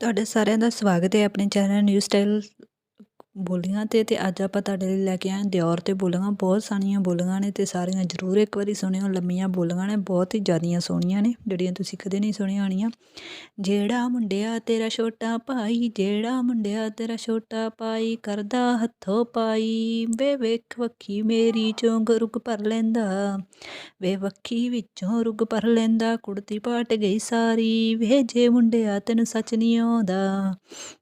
ਤੁਹਾਡਾ ਸਾਰਿਆਂ ਦਾ ਸਵਾਗਤ ਹੈ ਆਪਣੇ ਚੈਨਲ ਨਿਊ ਸਟਾਈਲ ਬੋਲੀਆਂ 'ਤੇ ਅਤੇ ਅੱਜ ਆਪਾਂ ਤੁਹਾਡੇ ਲਈ ਲੈ ਕੇ ਆਏ ਦਿਓਰ 'ਤੇ ਬੋਲੀਆਂ, ਬਹੁਤ ਸਾਰੀਆਂ ਬੋਲੀਆਂ ਨੇ ਅਤੇ ਸਾਰੀਆਂ ਜ਼ਰੂਰ ਇੱਕ ਵਾਰੀ ਸੁਣਿਓ, ਲੰਮੀਆਂ ਬੋਲੀਆਂ ਨੇ, ਬਹੁਤ ਹੀ ਜ਼ਿਆਦੀਆਂ ਸੋਹਣੀਆਂ ਨੇ, ਜਿਹੜੀਆਂ ਤੁਸੀਂ ਕਦੇ ਨਹੀਂ ਸੁਣੀਆਂ ਹੋਣੀਆਂ। ਜਿਹੜਾ ਮੁੰਡਿਆ ਤੇਰਾ ਛੋਟਾ ਭਾਈ, ਜਿਹੜਾ ਮੁੰਡਿਆ ਤੇਰਾ ਛੋਟਾ ਭਾਈ ਕਰਦਾ ਹੱਥੋਂ ਪਾਈ, ਵੇ ਵੇਖ ਵੱਖੀ ਮੇਰੀ ਚੋਂ ਰੁਗ ਭਰ ਲੈਂਦਾ, ਵੇ ਵੱਖੀ ਵਿੱਚੋਂ ਰੁਗ ਭਰ ਲੈਂਦਾ, ਕੁੜਤੀ ਪਾਟ ਗਈ ਸਾਰੀ, ਵੇ ਜੇ ਮੁੰਡਿਆ ਤੈਨੂੰ ਸੱਚ ਨਹੀਂ ਆਉਂਦਾ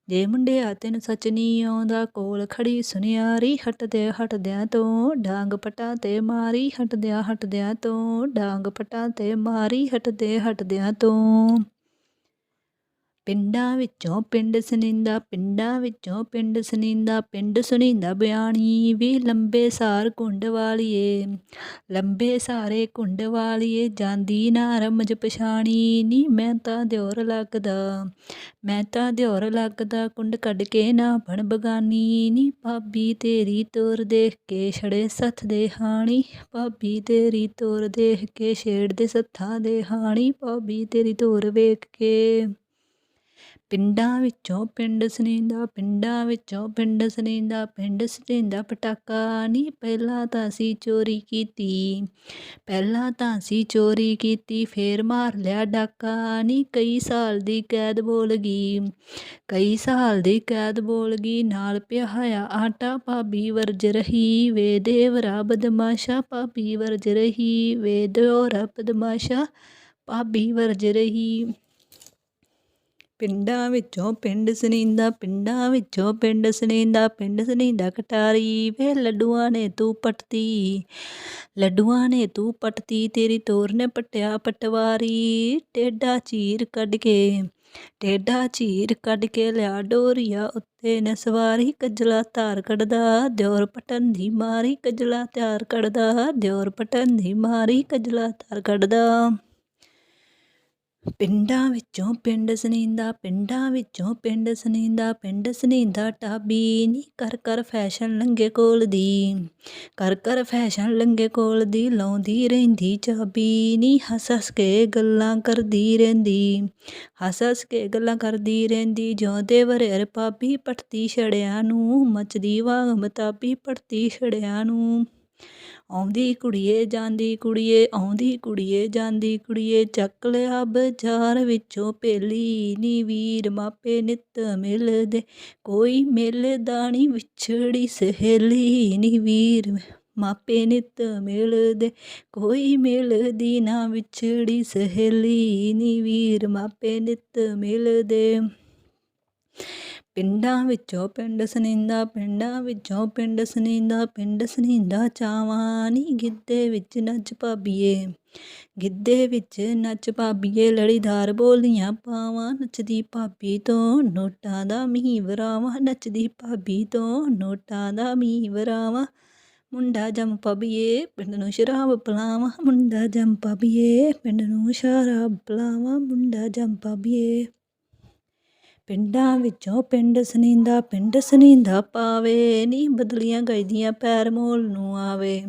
ਜੇ ਮੁੰਡਿਆ ਤੈਨੂੰ ਸੱਚ ਨਹੀਂ ਆਉਂਦਾ, ਕੋਲ ਖੜੀ ਸੁਨਿਆਰੀ ਹਟਦੇ ਹਟਦਿਆਂ ਤੋਂ, ਡਾਂਗ ਪਟਾਂ ਤੇ ਮਾਰੀ ਹਟਦਿਆਂ ਹਟਦਿਆਂ ਤੋਂ, ਡਾਂਗ ਪਟਾਂ ਤੇ ਮਾਰੀ ਹਟਦੇ ਹਟਦਿਆਂ ਤੋਂ। ਪਿੰਡਾਂ ਵਿੱਚੋਂ ਪਿੰਡ ਸੁਣੀਂਦਾ, ਪਿੰਡਾਂ ਵਿੱਚੋਂ ਪਿੰਡ ਸੁਣੀਂਦਾ ਪਿੰਡ ਸੁਣੀਂਦਾ ਬਿਆਣੀ ਵੀ ਲੰਬੇ ਸਾਰ ਕੁੰਡ ਵਾਲੀਏ, ਲੰਬੇ ਸਾਰੇ ਕੁੰਡ ਵਾਲੀਏ ਜਾਂਦੀ ਨਾ ਰਮਜ ਪਛਾਣੀ ਨੀ, ਮੈਂ ਤਾਂ ਦਿਉਰ ਲੱਗਦਾ, ਮੈਂ ਤਾਂ ਦਿਓਰ ਲੱਗਦਾ ਕੁੰਡ ਕੱਢ ਕੇ ਨਾ ਬਣ ਬਗਾਨੀ ਨੀ, ਭਾਬੀ ਤੇਰੀ ਤੋਰ ਦੇਖ ਕੇ ਛੜੇ ਸੱਥ ਦੇ ਹਾਣੀ, ਭਾਬੀ ਤੇਰੀ ਤੋਰ ਦੇਖ ਕੇ ਛੇੜ ਦੇ ਸੱਥਾਂ ਦੇ ਹਾਣੀ, ਭਾਬੀ ਤੇਰੀ ਤੋਰ ਵੇਖ ਕੇ ਪਿੰਡਾਂ ਵਿੱਚੋਂ ਪਿੰਡ ਸੁਣੀਂਦਾ ਪਿੰਡਾਂ ਵਿੱਚੋਂ ਪਿੰਡ ਸੁਣੀਂਦਾ ਪਿੰਡ ਸੁਣੀਂਦਾ ਪਟਾਕਾ ਨਹੀਂ ਪਹਿਲਾਂ ਤਾਂ ਅਸੀਂ ਚੋਰੀ ਕੀਤੀ। ਪਹਿਲਾਂ ਤਾਂ ਅਸੀਂ ਚੋਰੀ ਕੀਤੀ, ਫੇਰ ਮਾਰ ਲਿਆ ਡਾਕਾ ਨਹੀਂ ਕਈ ਸਾਲ ਦੀ ਕੈਦ ਬੋਲ ਗਈ। ਕਈ ਸਾਲ ਦੀ ਕੈਦ ਬੋਲ ਗਈ, ਨਾਲ ਪਿਹਾਇਆ ਆਟਾ ਭਾਬੀ ਵਰਜ ਰਹੀ ਵੇ ਦੇਵਰਾ, ਬਦਮਾਸ਼ਾ ਭਾਬੀ ਵਰਜ ਰਹੀ ਵੇ ਦਿਓਰਾ ਬਦਮਾਸ਼ਾ ਭਾਬੀ ਵਰਜ ਰਹੀ। ਪਿੰਡਾਂ ਵਿੱਚੋਂ ਪਿੰਡ ਸੁਣੀਂਦਾ, ਪਿੰਡਾਂ ਵਿੱਚੋਂ ਪਿੰਡ ਸੁਣੀਂਦਾ ਪਿੰਡ ਸੁਣੀਂਦਾ ਕਟਾਰੀ, ਵੇ ਲੱਡੂਆਂ ਨੇ ਤੂੰ ਪਟਤੀ, ਲੱਡੂਆਂ ਨੇ ਤੂੰ ਪਟਤੀ, ਤੇਰੀ ਤੋਰ ਨੇ ਪਟਿਆ ਪਟਵਾਰੀ ਟੇਡਾ ਚੀਰ ਕੱਢ ਕੇ ਟੇਡਾ ਚੀਰ ਕੱਢ ਕੇ ਲਿਆ ਡੋਰੀਆ ਉੱਤੇ ਨੇ ਸਵਾਰੀ ਕਜਲਾ ਧਾਰ ਕੱਢਦਾ, ਦਿਓਰ ਪਟਨ ਦੀ ਮਾਰੀ ਕਜਲਾ ਧਾਰ ਕੱਢਦਾ, ਦਿਓਰ ਪਟਨ ਦੀ ਮਾਰੀ ਕਜਲਾ ਧਾਰ ਕੱਢਦਾ। ਪਿੰਡਾਂ ਵਿੱਚੋਂ ਪਿੰਡ ਸੁਣੀਂਦਾ, ਪਿੰਡਾਂ ਵਿੱਚੋਂ ਪਿੰਡ ਸੁਣੀਂਦਾ ਪਿੰਡ ਸੁਣੀਂਦਾ ਟਾਬੀ ਨੀ ਕਰ ਕਰ ਫੈਸ਼ਨ ਲੰਗੇ ਕੋਲ ਦੀ। ਕਰ ਕਰ ਫੈਸ਼ਨ ਲੰਗੇ ਕੋਲ ਦੀ, ਲਾਉਂਦੀ ਰਹਿੰਦੀ ਚਾਬੀ ਨੀ, ਹੱਸ ਹੱਸ ਕੇ ਗੱਲਾਂ ਕਰਦੀ ਰਹਿੰਦੀ। ਹੱਸ ਹੱਸ ਕੇ ਗੱਲਾਂ ਕਰਦੀ ਰਹਿੰਦੀ, ਜਿਉਂਦੇ ਵਰੇਰ ਭਾਬੀ ਪਟਤੀ ਛੜਿਆਂ ਨੂੰ, ਮਚਦੀ ਵਾਂਗ ਮਤਾਬੀ ਪਟਤੀ ਛੜਿਆਂ ਨੂੰ। ਆਉਂਦੀ ਕੁੜੀਏ ਜਾਂਦੀ ਕੁੜੀਏ, ਆਉਂਦੀ ਕੁੜੀਏ ਜਾਂਦੀ ਕੁੜੀਏ, ਚੱਕ ਲਿਆ ਬਾਜ਼ਾਰ ਵਿੱਚੋਂ ਭੇਲੀ ਨੀ ਵੀਰ, ਮਾਪੇ ਨਿੱਤ ਮਿਲਦੇ, ਕੋਈ ਮਿਲਦਾ ਨੀ ਵਿਛੜੀ ਸਹੇਲੀ ਨੀ ਵੀਰ, ਮਾਪੇ ਨਿੱਤ ਮਿਲਦੇ, ਕੋਈ ਮਿਲਦੀ ਨਾ ਵਿਛੜੀ ਸਹੇਲੀ ਨੀ ਵੀਰ, ਮਾਪੇ ਨਿੱਤ ਮਿਲਦੇ। ਪਿੰਡਾਂ ਵਿੱਚੋਂ ਪਿੰਡ ਸੁਣੀਂਦਾ, ਪਿੰਡਾਂ ਵਿੱਚੋਂ ਪਿੰਡ ਸੁਣੀਂਦਾ ਪਿੰਡ ਸੁਣੀਂਦਾ ਚਾਵਾਂ ਨੀ ਗਿੱਧੇ ਵਿੱਚ ਨੱਚ ਭਾਬੀਏ। ਗਿੱਧੇ ਵਿੱਚ ਨੱਚ ਭਾਬੀਏ, ਲੜੀਦਾਰ ਬੋਲੀਆਂ ਪਾਵਾਂ ਨੱਚਦੀ ਭਾਬੀ ਤੋਂ ਨੋਟਾਂ ਦਾ ਮੀਂਹ ਵਰਾਵਾਂ ਨੱਚਦੀ ਭਾਬੀ ਤੋਂ ਨੋਟਾਂ ਦਾ ਮੀਂਹ ਵਰਾਵਾਂ। ਮੁੰਡਾ ਜੰਮ ਪਬੀਏ ਪਿੰਡ ਨੂੰ ਸ਼ਰਾਬ ਪਲਾਵਾਂ। ਮੁੰਡਾ ਜੰਮ ਪਬੀਏ ਪਿੰਡ ਨੂੰ ਸ਼ਰਾਬ ਪਲਾਵਾਂ। ਮੁੰਡਾ ਜੰਮ ਪਬੀਏ ਪਿੰਡਾਂ ਵਿੱਚੋਂ ਪਿੰਡ ਸੁਣੀਂਦਾ ਪਿੰਡ ਸੁਣੀਂਦਾ ਪਾਵੇ। ਨੀ ਬਦਲੀਆਂ ਗਜਦੀਆਂ ਪੈਰ ਮੋਰ ਨੂੰ ਆਵੇ।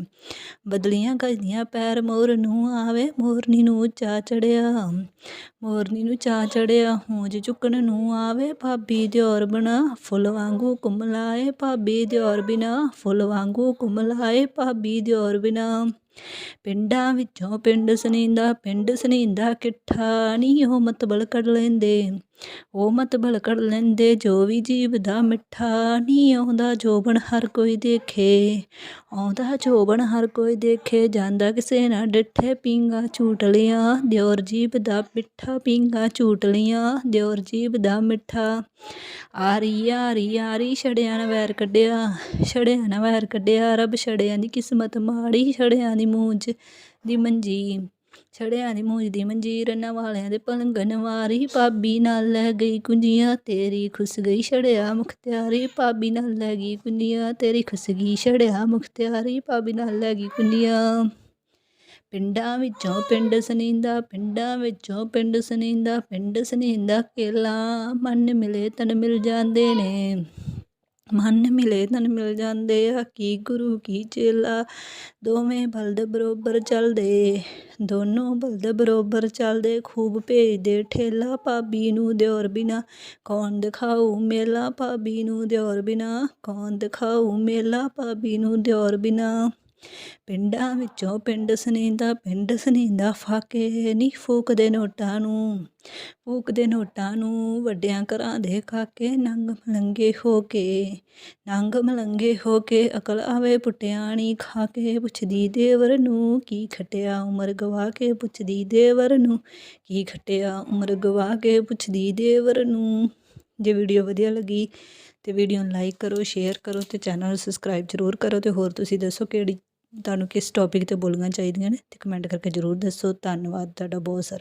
ਬਦਲੀਆਂ ਗਜਦੀਆਂ ਪੈਰ ਮੋਰ ਨੂੰ ਆਵੇ। ਮੋਰਨੀ ਨੂੰ ਚਾ ਚੜਿਆ, ਮੋਰਨੀ ਨੂੰ ਚਾ ਚੜਿਆ, ਹੂੰਜ ਚੁੱਕਣ ਨੂੰ ਆਵੇ। ਭਾਬੀ ਦਿਓਰ ਬਣਾ ਫੁੱਲ ਵਾਂਗੂ ਕੁਮਲਾਏ ਭਾਬੀ ਦਿਓਰ ਬਿਨਾ ਫੁੱਲ ਵਾਂਗੂ ਕੁਮਲਾਏ ਭਾਬੀ ਦਿਓਰ ਬਿਨਾ ਪਿੰਡਾਂ ਵਿੱਚੋਂ ਪਿੰਡ ਸੁਣੀਂਦਾ ਪਿੰਡ ਸੁਣੀਂਦਾ ਕਿੱਠਾ ਨੀ ਉਹ ਮਤਬਲ ਕੱਢ ਲੈਂਦੇ। ਉਹ ਮਤਬਲ ਕੱਢ ਲੈਂਦੇ ਜੋ ਵੀ ਜੀਵ ਦਾ ਮਿੱਠਾ ਨੀ ਆਉਂਦਾ ਜੋਬਣ ਹਰ ਕੋਈ ਦੇਖੇ। ਆਉਂਦਾ ਜੋਬਨ ਹਰ ਕੋਈ ਦੇਖੇ, ਜਾਂਦਾ ਕਿਸੇ ਨਾ ਡਿੱਠੇ ਪਿੰਗਾ ਝੂਟਲੀਆਂ। ਦਿਓਰ ਜੀਬ ਦਾ ਮਿੱਠਾ ਪਿੰਗਾ ਝੂਟਲੀਆਂ, ਦਿਓਰ ਜੀਬ ਦਾ ਮਿੱਠਾ। ਆਰੀ ਆਰੀ ਆਰੀ ਛੜਿਆਂ ਨੇ ਵੈਰ ਕੱਢਿਆ, ਛੜਿਆਂ ਨੇ ਵੈਰ ਕੱਢਿਆ, ਰੱਬ ਛੜਿਆਂ ਦੀ ਕਿਸਮਤ ਮਾੜੀ, ਛੜਿਆਂ ਦੀ ਮੂੰਜ ਦੀ ਮੰਜੀ, ਛੜਿਆਂ ਦੀ ਮੂੰਜ ਦੀ ਮੰਜੀਰ ਵਾਲਿਆਂ ਦੇ ਪਲੰਗਨ ਵਾਰੀ ਭਾਬੀ ਨਾਲ ਲੈ ਗਈ ਕੁੰਜੀਆਂ, ਤੇਰੀ ਖੁਸ ਗਈ ਛੜਿਆ ਮੁਖਤਿਆਰੀ ਭਾਬੀ ਨਾਲ ਲੈ ਗਈ ਕੁੰਜੀਆਂ, ਤੇਰੀ ਖੁਸ ਗਈ ਛੜਿਆ ਮੁਖਤਿਆਰੀ ਭਾਬੀ ਨਾਲ ਲੈ ਗਈ ਕੁੰਜੀਆਂ। ਪਿੰਡਾਂ ਵਿੱਚੋਂ ਪਿੰਡ ਸੁਣੀਂਦਾ, ਪਿੰਡਾਂ ਵਿੱਚੋਂ ਪਿੰਡ ਸੁਣੀਂਦਾ ਪਿੰਡ ਸੁਣੀਂਦਾ ਕੇਲਾ, ਮਨ ਮਿਲੇ ਤਨ ਮਿਲ ਜਾਂਦੇ ਨੇ। ਮਨ ਮਿਲੇ ਤਨ ਮਿਲ ਜਾਂਦੇ ਆ, ਕੀ ਗੁਰੂ ਕੀ ਚੇਲਾ, ਦੋਵੇਂ ਬਲਦ ਬਰੋਬਰ ਚੱਲਦੇ। ਦੋਨੋਂ ਬਲਦ ਬਰੋਬਰ ਚੱਲਦੇ, ਖੂਬ ਭੇਜਦੇ ਠੇਲਾ ਭਾਬੀ ਨੂੰ ਦਿਓਰ ਬਿਨਾ। ਕੌਣ ਦਿਖਾਊ ਮੇਲਾ ਭਾਬੀ ਨੂੰ ਦਿਓਰ ਬਿਨਾ, ਕੌਣ ਦਿਖਾਊ ਮੇਲਾ ਭਾਬੀ ਨੂੰ ਦਿਓਰ ਬਿਨਾ। ਪਿੰਡਾਂ ਵਿੱਚੋਂ ਪਿੰਡ ਸਨੀਂਦਾ ਪਿੰਡ ਸਨੀਂਦਾ ਫਾਕੇ ਨਹੀਂ ਫੂਕਦੇ ਨੋਟਾਂ ਨੂੰ। ਫੂਕਦੇ ਨੋਟਾਂ ਨੂੰ ਵੱਡਿਆਂ ਘਰਾਂ ਦੇ ਕਾਕੇ ਨੰਗ ਮਲੰਗੇ ਹੋ ਕੇ। ਨੰਗ ਮਲੰਗੇ ਹੋ ਕੇ ਅਕਲ ਆਵੇ ਪੁੱਟਿਆਣੀ ਖਾ ਕੇ ਪੁੱਛਦੀ ਦੇਵਰ ਨੂੰ, ਕੀ ਖਟਿਆ ਉਮਰ ਗਵਾ ਕੇ ਪੁੱਛਦੀ ਦੇਵਰ ਨੂੰ, ਕੀ ਖਟਿਆ ਉਮਰ ਗਵਾ ਕੇ ਪੁੱਛਦੀ ਦੇਵਰ ਨੂੰ। ਜੇ ਵੀਡੀਓ ਵਧੀਆ ਲੱਗੀ ਤੇ ਵੀਡੀਓ ਨੂੰ ਲਾਈਕ ਕਰੋ, ਸ਼ੇਅਰ ਕਰੋ ਤੇ ਚੈਨਲ ਨੂੰ ਸਬਸਕ੍ਰਾਈਬ ਜ਼ਰੂਰ ਕਰੋ ਤੇ ਹੋਰ ਤੁਸੀਂ ਦੱਸੋ ਕਿਹੜੀ ਤੁਹਾਨੂੰ ਕਿਸ ਟੌਪਿਕ ਤੇ ਬੋਲੀਆਂ ਚਾਹੀਦੀਆਂ ਨੇ ਅਤੇ ਕਮੈਂਟ ਕਰਕੇ ਜ਼ਰੂਰ ਦੱਸੋ। ਧੰਨਵਾਦ ਤੁਹਾਡਾ ਬਹੁਤ ਸਾਰਾ।